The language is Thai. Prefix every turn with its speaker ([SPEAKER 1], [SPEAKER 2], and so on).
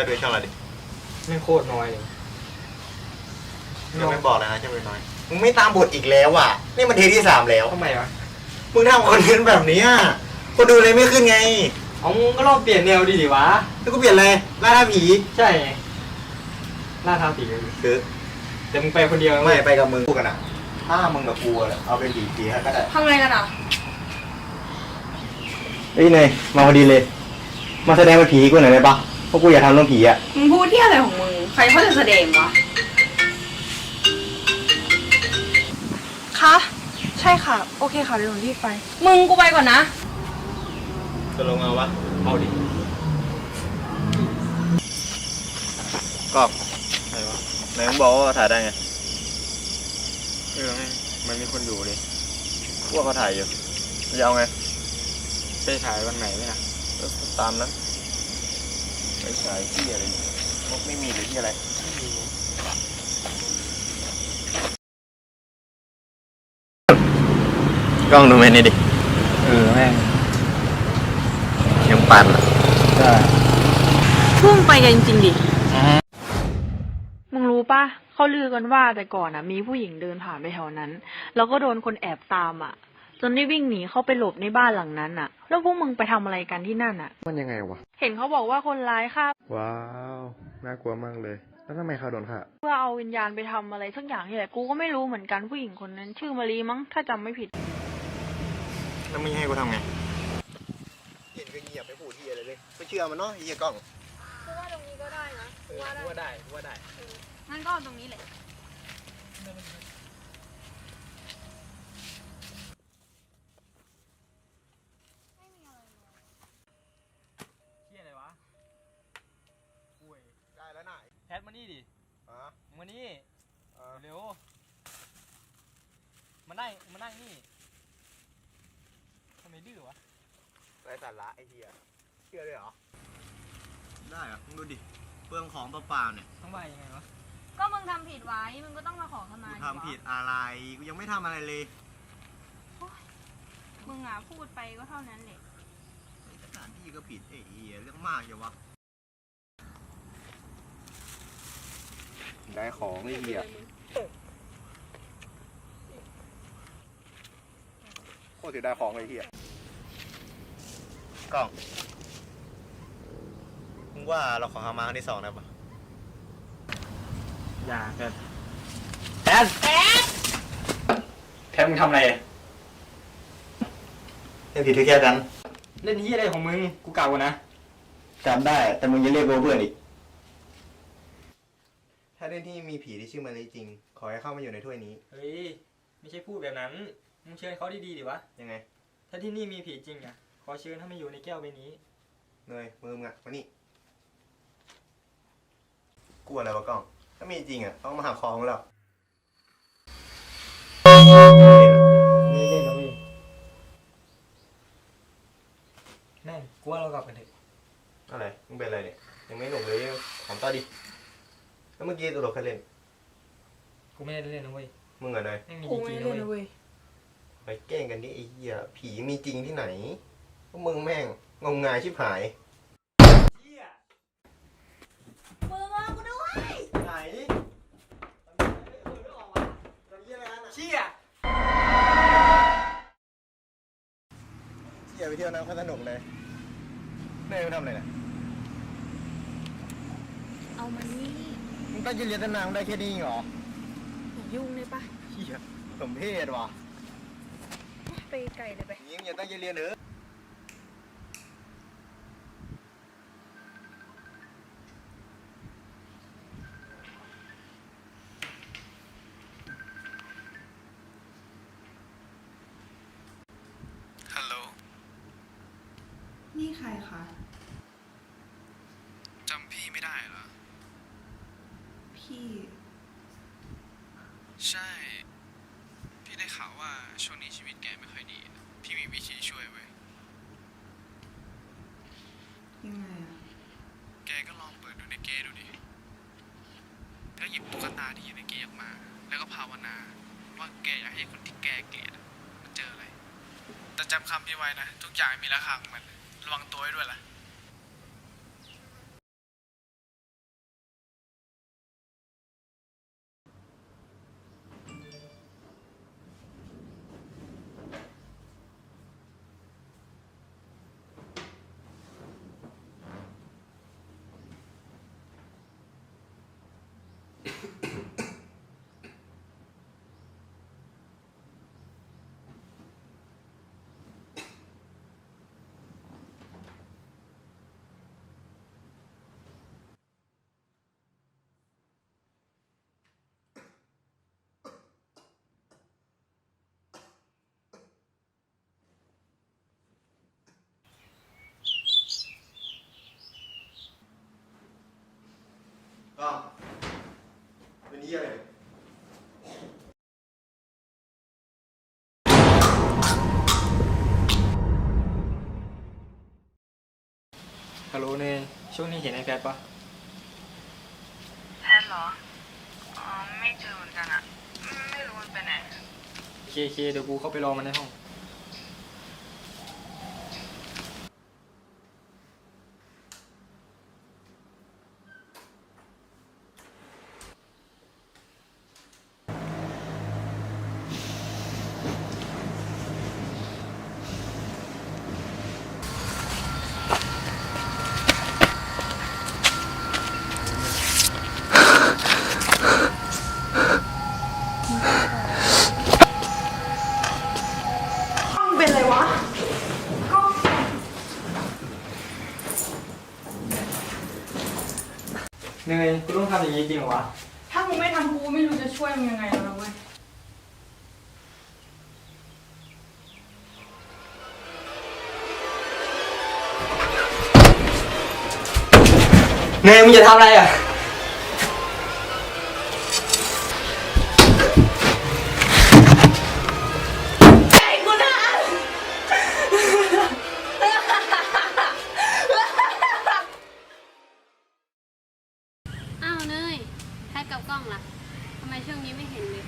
[SPEAKER 1] อดดูช่องเราดิ
[SPEAKER 2] ไม่โคตรน้อยเลย
[SPEAKER 1] ยังไม่บอกเลยนะช่องน้อยมึงไม่ตามบทอีกแล้วอะ นี่มันเทที่สามแล้ว
[SPEAKER 2] ทำไมวะ
[SPEAKER 1] มึงทำคอนเทนต์แบบนี้ยคนดูเลยไม่ขึ้นไง
[SPEAKER 2] เอามึงก็ลองเปลี่ยนแนวดีดิวะ
[SPEAKER 1] แล้วกูเปลี่ยนเลยล่าท้าผี
[SPEAKER 2] ใช่ไงล่าท้าผีเลย
[SPEAKER 1] คือ
[SPEAKER 2] แต่มึงไปคนเดียว
[SPEAKER 1] ไม่ไปกับมึงกูกันอะถ้ามึงกับกูอะเอาเป็นผีผีก็ได้
[SPEAKER 3] ทำไงกันอะ
[SPEAKER 1] เอ้ยเนยมาพอดีเลย มาแสดงเป็นผีกูหน่อยได้ปะ พราะกูอยากทำเรื่องผีอะ
[SPEAKER 3] มึงพูดที่อะไรของมึง ใครเขาจะแสดงวะ คะ ใช่ค่ะ โอเคค่ะเดี๋ยวหนูรีบไป มึงกูไปก่อนนะ
[SPEAKER 1] จะลงเอาวะ
[SPEAKER 2] เอาดิ
[SPEAKER 1] กอบไหนวะไหนมึงบอกว่าถ่ายได้ไง
[SPEAKER 2] เออแม่งมันมีคนดูเลย
[SPEAKER 1] พวกเขาถ่ายอยู่จะเอาไง
[SPEAKER 2] ไปถ่ายวันไหนไหมล่ะ
[SPEAKER 1] ก็ตามนั้นไป ฉายที่อะไรงบไม่มีหรือที่อะไรกล้องดูไหมนี่ดิ
[SPEAKER 2] เออแม่ง
[SPEAKER 1] ยังปั่นอะ
[SPEAKER 2] ใช่
[SPEAKER 3] พุ่งไปกันจริงๆดิ
[SPEAKER 4] มึงรู้ปะเขาลือกันว่าแต่ก่อนอะ มีผู้หญิงเดินผ่านไปแถวนั้น แล้วก็โดนคนแอบตามอะ จนได้วิ่งหนีเข้าไปหลบในบ้านหลังนั้นอะแล้วพวกมึงไปทำอะไรกันที่นั่นอะ
[SPEAKER 5] มันยังไงวะ
[SPEAKER 4] เห็นเขาบอกว่าคนร้ายฆ่า
[SPEAKER 5] ว้าวน่ากลัวมากเลย แล้วทำไมเขาโดนฆ่า
[SPEAKER 4] เพื่อเอาวิญญาณไปทำอะไรสักอย่างนี่แหละกูก็ไม่รู้เหมือนกันผู้หญิงคนนั้น ชื่อมารีมั้งถ้าจำไม่ผิด
[SPEAKER 1] แล้วมึงให้กูทำไงเห็นก็เงียบไปพูดที่อะไรเลยไม่เชื่อมันเนาะไอ้เหี้ยกล้อง
[SPEAKER 3] กูว่าตรงนี้ก็ได้นะกูว่าได้
[SPEAKER 2] ว่าได้ว่าได้
[SPEAKER 3] งั้นก็เอาตรงนี้แหละ
[SPEAKER 2] เฮียอะไรวะอุ้ย
[SPEAKER 1] ได้แล้วน่ะ
[SPEAKER 2] แพท มานี่ดิ
[SPEAKER 1] อ๋อ
[SPEAKER 2] มึงมานี่
[SPEAKER 1] เออ
[SPEAKER 2] เร็วมานั่งมานั่งนี่ทำไมดื้อวะ
[SPEAKER 1] ไรสาระไอ้เหี้ยเชื่อด้วยเหรอ ได้เหรอมึงดูดิ เปลืองของเปล่าๆเนี่ย
[SPEAKER 2] ต้องว่ายังไงวะ
[SPEAKER 3] ก็มึงทำผิดไว้ มึงก็ต้องมาขอขมา
[SPEAKER 1] กู
[SPEAKER 3] ดิวะ
[SPEAKER 1] ทำผิดอะไร กูยังไม่ทำอะไรเลย
[SPEAKER 3] มึงอะพูดไปก็เท่านั้นแหละ
[SPEAKER 1] สถานที่ก็ผิดไอ้เหี้ยเรื่องมากอย่าวะ ได้ของไอ้เหี้ยโคตรเสียดายของไอ้เหี้ยกล้องมึงว่าเราขอขมาครั้งที่สองได้ปะ
[SPEAKER 2] อย่าแพทแพทแพทแพทมึงทำอะไร
[SPEAKER 1] เล่นผิดที่แค่นั้น
[SPEAKER 2] เล่นที่อะไรของมึง กูเก่ากว่านะ
[SPEAKER 1] จำได้ แต่มึงยังเรียกกูว่าเพื่อนอีกถ้า เล่นที่มีผีที่ชื่อมารีจริง ขอให้เข้ามาอยู่ในถ้วยนี้
[SPEAKER 2] เฮ้ย ไม่ใช่พูดแบบนั้น มึงเชิญเขาดีๆดิวะ
[SPEAKER 1] ยังไง
[SPEAKER 2] ถ้าที่นี่มีผีจริงอะ ขอเชิญให้มาอยู่ในแก้วใบนี้
[SPEAKER 1] เนยมือมึงอะมานี่กลัวอะไรวะกล้อง ถ้ามีจริงอะต้องมาหักคอของเรา
[SPEAKER 2] ไม่เล่นนะเว้ยแม่งกูว่าเรากลับกันเถอะ
[SPEAKER 1] อะไรมึงเป็นอะไรเนี่ยยังไม่หนุ่มเลยถามต่อดิ แล้วเมื่อกี้ตัวเราเคยเล่น
[SPEAKER 2] กูไม่ได้เล่นนะเว้ย
[SPEAKER 1] มึงอะเนย
[SPEAKER 2] แม่งมี
[SPEAKER 3] กู
[SPEAKER 2] จ
[SPEAKER 3] ไม่
[SPEAKER 2] ริงๆ
[SPEAKER 3] ได้
[SPEAKER 2] นะ
[SPEAKER 3] เล่น
[SPEAKER 2] เว้ย
[SPEAKER 3] นะเว้ย
[SPEAKER 1] ไปแกล้งกันนี่ไอ้เหี้ยผีมีจริงที่ไหนพวกมึงแม่งงมงายชิบหาย
[SPEAKER 3] มึงเอากูด้วย
[SPEAKER 1] ไหน
[SPEAKER 2] เชี่ย
[SPEAKER 1] เที่ยวไปเที่ยวน้ำก็สนุกเลยเนยมึงทำอะไรเนี่ย
[SPEAKER 3] เอามานี่
[SPEAKER 1] มึงตั้งใจเรียนตั้งนานมึงได้แค่นี้เหรอ
[SPEAKER 3] อย่ายุ่งเลยปะ
[SPEAKER 1] เหี้ยสมเพศว่ะ
[SPEAKER 3] ไปไกลเลยไป
[SPEAKER 1] ยิงอย่าตั้งใจเรียนเถอะ
[SPEAKER 6] ฮัลโหล
[SPEAKER 3] นี่ใครคะ
[SPEAKER 6] จำพี่ไม่ได้เหรอ
[SPEAKER 3] พี่
[SPEAKER 6] ใช่ พี่ได้ข่าวว่าช่วงนี้ชีวิตแกไม่ค่อยดี พี่มีวิธีช่วยเว้ย
[SPEAKER 3] ยังไงอะ
[SPEAKER 6] แกก็ลองเปิดดูในเกดูดิแล้วหยิบตุ๊กตาที่อยู่ในเกออกมา แล้วก็ภาวนา ว่าแกอยากให้คนที่แกเกลียดอะมันเจออะไร แต่จำคำพี่ไว้นะ ทุกอย่างมีราคาของมัน ระวังตัวไว้ด้วยล่ะ
[SPEAKER 1] ก็เป็นเหี้ยอะไรเนี่ย
[SPEAKER 2] ฮัลโหลเนยช่วงนี้เห็นไอ้แพทปะ
[SPEAKER 3] แพทเหรอ อ๋อ ไม่เจอเหมือนกันอะไม่รู้มันไปไหน
[SPEAKER 2] เคเคเดี๋ยวกูเข้าไปรอมันในห้อง
[SPEAKER 3] มึงเป็นอะไรวะ
[SPEAKER 2] เนยกูต้องทำอย่างนี้จริงเหรอวะ
[SPEAKER 3] ถ้ามึงไม่ทำกูไม่รู้จะช่วยมึงยังไงแล้วนะเว้ย
[SPEAKER 2] เนยมึงจะทำอะไรอะ
[SPEAKER 7] ล้องล่ะทำไมช่วงนี้ไม่เห็นเลย